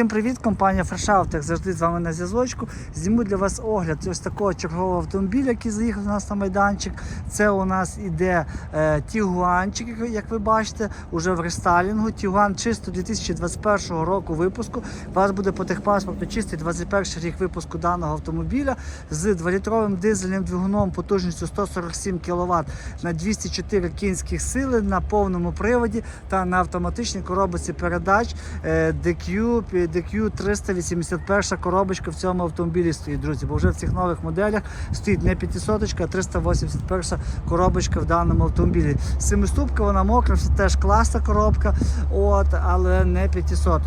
Всім привіт, компанія Фрешаут, як завжди з вами на зв'язочку. Зніму для вас огляд ось такого чергового автомобіля, який заїхав до нас на майданчик. Це у нас іде е, Тігуанчик, як- ви бачите, уже в рестайлінгу. Тігуан чисто 2021 року випуску. У вас буде по техпаспорту чистий 21 рік випуску даного автомобіля з 2-літровим дизельним двигуном потужністю 147 кВт на 204 кінських сили на повному приводі та на автоматичній коробці передач е, DQ, DQ 381 коробочка в цьому автомобілі стоїть, друзі. Бо вже в цих нових моделях стоїть не 500, а 381 коробочка в даному автомобілі. Семиступка, вона мокра, все теж класна коробка, от, але не 500.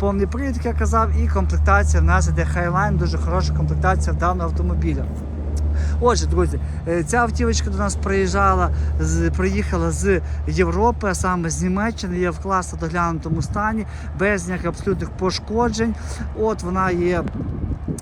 Повний привід, як я казав, і комплектація в нас іде Highline, дуже хороша комплектація в даного автомобіля. Отже, друзі, е, ця автівочка до нас приїжджала, з, приїхала з Європи, а саме з Німеччини, є в класно доглянутому стані, без ніяких абсолютних пошкоджень. От вона є.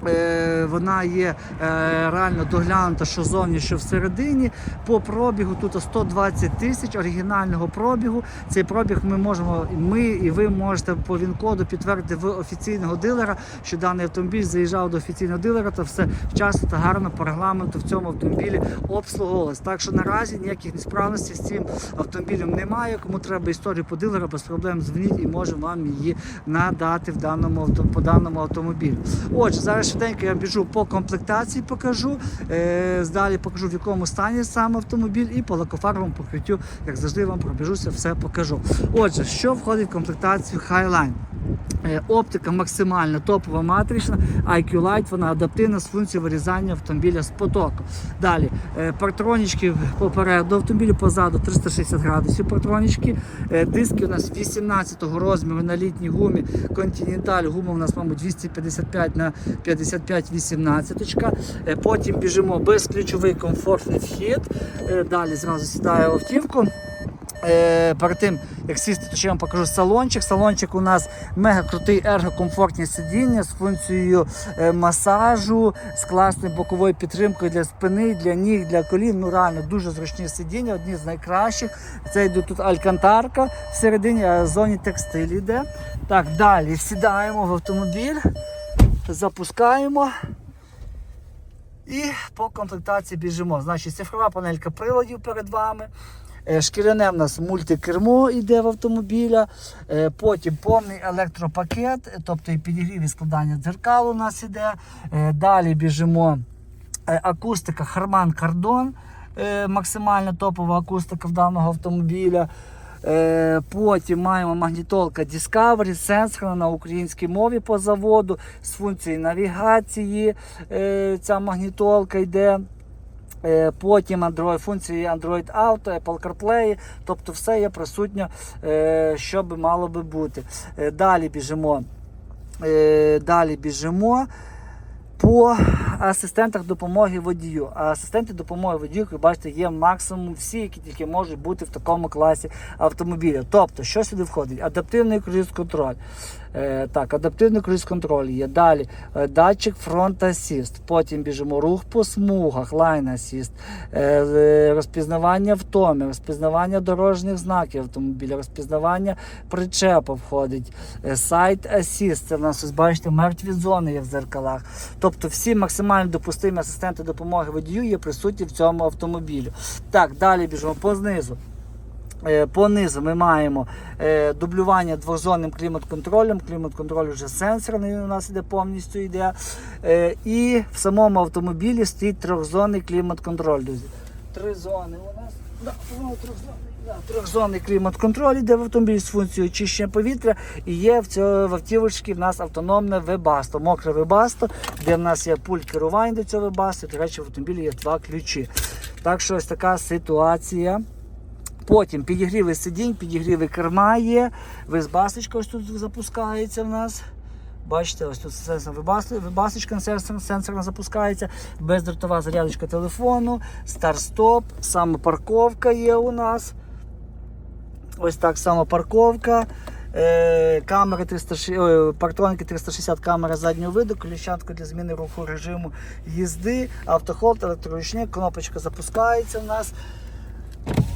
е, Вона є е, реально доглянута, що зовні, що всередині. По пробігу тут 120 тисяч оригінального пробігу. Цей пробіг ми можемо, ми і ви можете по він-коду підтвердити в офіційного дилера, що даний автомобіль заїжджав до офіційного дилера, то все вчасно та гарно по регламенту в цьому автомобілі обслуговувалось. Так що наразі ніяких несправностей з цим автомобілем немає. Кому треба історію по дилера, без проблем дзвоніть і можемо вам її надати в даному авто, по даному автомобілю. Отже, зараз швиденько я біжу по комплектації, покажу. Е, далі покажу в якому стані сам автомобіль і по лакофарбовому покриттю, як завжди, вам пробіжуся, все покажу. Отже, що входить в комплектацію Highline? Е, Оптика максимальна топова матрична, IQ Light, вона адаптивна з функцією вирізання автомобіля з потоку. Далі е, партронічки попереду автомобілю, позаду 360 градусів партронічки. Е, Диски у нас 18-го розміру на літній гумі Continental. Гума у нас, мабуть, 255 на 55 18 Е, Потім біжимо безключовий комфортний вхід. Далі зразу сідаю в автівку. Е, перед тим, як сісти, то ще вам покажу салончик. Салончик у нас мега крутий ергокомфортні сидіння з функцією е, масажу, з класною боковою підтримкою для спини, для ніг, для колін. Ну реально дуже зручні сидіння, одні з найкращих. Це йде тут алькантарка всередині, а в зоні текстиль йде. Так, далі сідаємо в автомобіль, запускаємо. І по комплектації біжимо. Значить, цифрова панелька приладів перед вами. Е, Шкіряне в нас мультикермо йде в автомобіля. Е, Потім повний електропакет, тобто і підігрів і складання дзеркал у нас іде. Е, Далі біжимо акустика Kardon, е, максимально топова акустика в даного автомобіля. Потім маємо магнітолка Discovery, сенсорна на українській мові по заводу, з функцією навігації. Ця магнітолка йде. Е, Потім Android, функції Android Auto, Apple CarPlay, тобто все є присутньо, е, що би мало би бути. Е, Далі біжимо. Далі біжимо по асистентах допомоги водію. А асистенти допомоги водію, як ви бачите, є максимум всі, які тільки можуть бути в такому класі автомобіля. Тобто, що сюди входить? Адаптивний круїз-контроль. Е, так, адаптивний круїз-контроль є. Далі е, датчик фронт асіст. Потім біжимо рух по смугах, лайн асіст, е, е, розпізнавання втоми, розпізнавання дорожніх знаків автомобіля, розпізнавання причепа входить. Е, сайт асіст. Це в нас ось бачите, мертві зони є в зеркалах. Тобто всі максимально допустимі асистенти допомоги водію є присутні в цьому автомобілі. Так, далі біжимо по знизу. Е, По низу ми маємо е, дублювання двозонним клімат-контролем. Клімат-контроль вже сенсорний у нас іде повністю йде. Е, І в самому автомобілі стоїть трьохзонний клімат-контроль. Друзі. Три зони у нас. Да, трьохзонний. Трьохзонний клімат-контроль йде в автомобілі з функцією очищення повітря. І є в цьому в автівочці в нас автономне вебасто, мокре вебасто, де в нас є пульт керування до цього вебасто. До речі, в автомобілі є два ключі. Так що ось така ситуація. Потім підігріви сидінь, підігріви керма є. Визбасочка ось тут запускається в нас. Бачите, ось тут вибасочка сенсор, сенсорна запускається, бездротова зарядочка телефону, старт-стоп, самопарковка є у нас. Ось так само парковка. Е, камери 360, ой, партроники 360 камера заднього виду, коліщатка для зміни руху режиму їзди, автохолд, електроручник, кнопочка запускається в нас.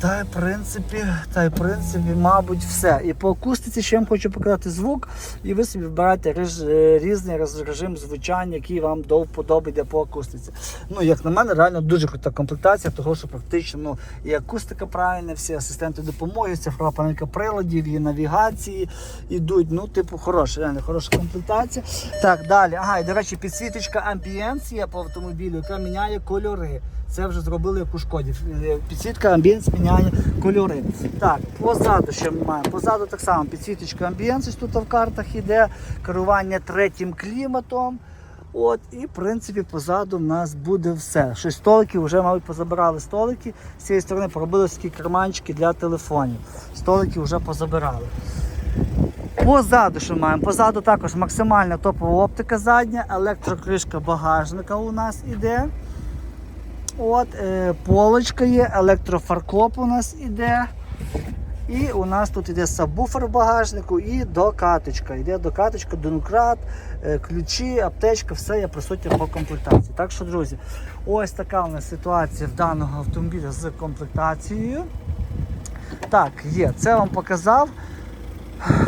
Та в принципі, та в принципі, мабуть, все. І по акустиці ще я вам хочу показати звук, і ви собі вибираєте реж- різний режим звучання, який вам до вподоби по акустиці. Ну, як на мене, реально дуже крута комплектація, того що практично ну, і акустика правильна, всі асистенти допомоги, цифрова панелька приладів, і навігації йдуть. Ну, типу, хороша, реально хороша комплектація. Так, далі. Ага, і до речі, підсвіточка Ambience є по автомобілю, яка міняє кольори. Це вже зробили як у шкоді. Е, Підсвітка амбієнс міняє кольори. Так, позаду що ми маємо? Позаду так само підсвіточка амбієнс, тут в картах іде, керування третім кліматом. От, і в принципі позаду в нас буде все. Щось столики, вже, мабуть, позабирали столики. З цієї сторони поробили такі карманчики для телефонів. Столики вже позабирали. Позаду що маємо? Позаду також максимальна топова оптика задня, електрокришка багажника у нас іде. От, е, полочка є, електрофаркоп у нас іде. І у нас тут іде сабвуфер в багажнику і докаточка. Йде докаточка, донукрат, е, ключі, аптечка, все є присутнє по комплектації. Так що, друзі, ось така у нас ситуація в даного автомобіля з комплектацією. Так, є, це вам показав.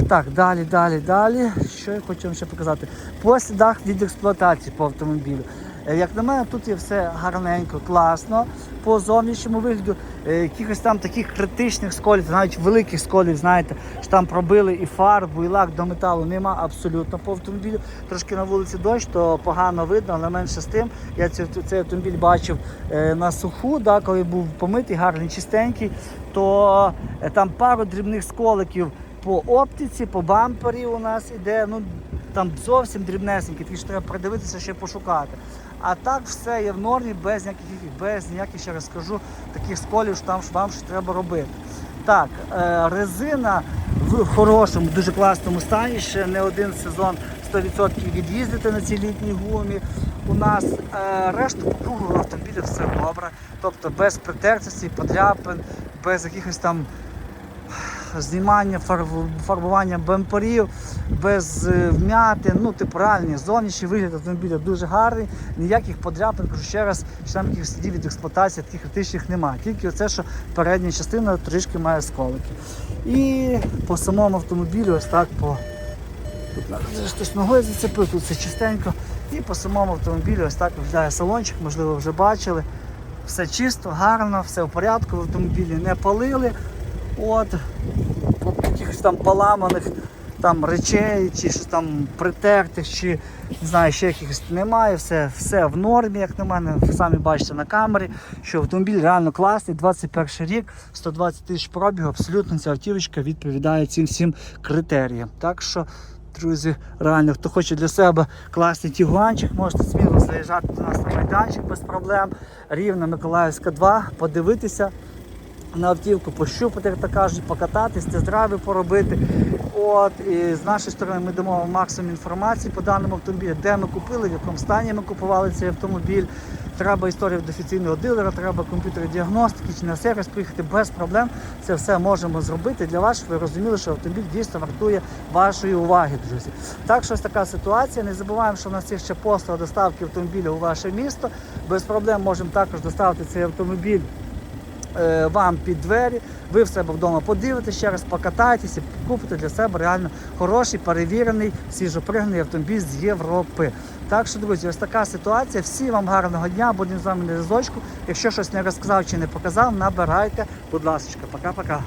Так, далі, далі, далі. Що я хочу вам ще показати? По слідах від експлуатації по автомобілю. Е, Як на мене, тут є все гарненько, класно. По зовнішньому вигляду е, якихось там таких критичних сколів, навіть великих сколів, знаєте, що там пробили і фарбу, і лак до металу нема абсолютно по автомобілю. Трошки на вулиці дощ, то погано видно, але менше з тим. Я цей, цей автомобіль бачив е, на суху, да, коли був помитий, гарний, чистенький, то там пару дрібних сколиків по оптиці, по бампері у нас іде. Ну, там зовсім дрібнесенькі, такі що треба придивитися, ще пошукати. А так все є в нормі, без ніяких, без ніяких, ще раз скажу, таких сколів, що там що вам щось треба робити. Так, е, резина в хорошому, дуже класному стані, ще не один сезон 100% від'їздити на цій літній гумі. У нас е, решту по кругу автомобіля все добре. Тобто без притертості, подряпин, без якихось там знімання, фарбування бамперів, без е, вмятин, ну типу реальний зовнішній вигляд автомобіля дуже гарний, ніяких подряпин, кажу ще раз, що там слідів від експлуатації таких критичних немає. Тільки оце, що передня частина трішки має сколики. І по самому автомобілю ось так по. Тут хтось ногою зацепив, тут все чистенько. І по самому автомобілю ось так виглядає салончик, можливо, вже бачили. Все чисто, гарно, все в порядку, в автомобілі не палили. От, там поламаних там речей, чи щось там притертих, чи не знаю, ще якихось немає. Все, все в нормі, як на мене. Ви самі бачите на камері, що автомобіль реально класний, 21 рік, 120 тисяч пробігу, абсолютно ця автівочка відповідає цим всім критеріям. Так що. Друзі, реально, хто хоче для себе класний тігуанчик, можете сміло заїжджати до нас на майданчик без проблем. Рівна Миколаївська 2, подивитися на автівку, пощупати, як то кажуть, покататись, тест-драйви поробити. От, і з нашої сторони ми дамо максимум інформації по даному автомобілю, де ми купили, в якому стані ми купували цей автомобіль. Треба історію від офіційного дилера, треба комп'ютер діагностики чи на сервіс приїхати без проблем. Це все можемо зробити для вас, щоб ви розуміли, що автомобіль дійсно вартує вашої уваги, друзі. Так що ось така ситуація. Не забуваємо, що в нас є ще послуга доставки автомобіля у ваше місто. Без проблем можемо також доставити цей автомобіль вам під двері, ви в себе вдома подивитесь ще раз, покатайтеся, купите для себе реально хороший, перевірений, свіжопригнаний автомобіль з Європи. Так що, друзі, ось така ситуація. Всі вам гарного дня, будемо з вами на зв'язочку. Якщо щось не розказав чи не показав, набирайте, будь ласка, пока-пока.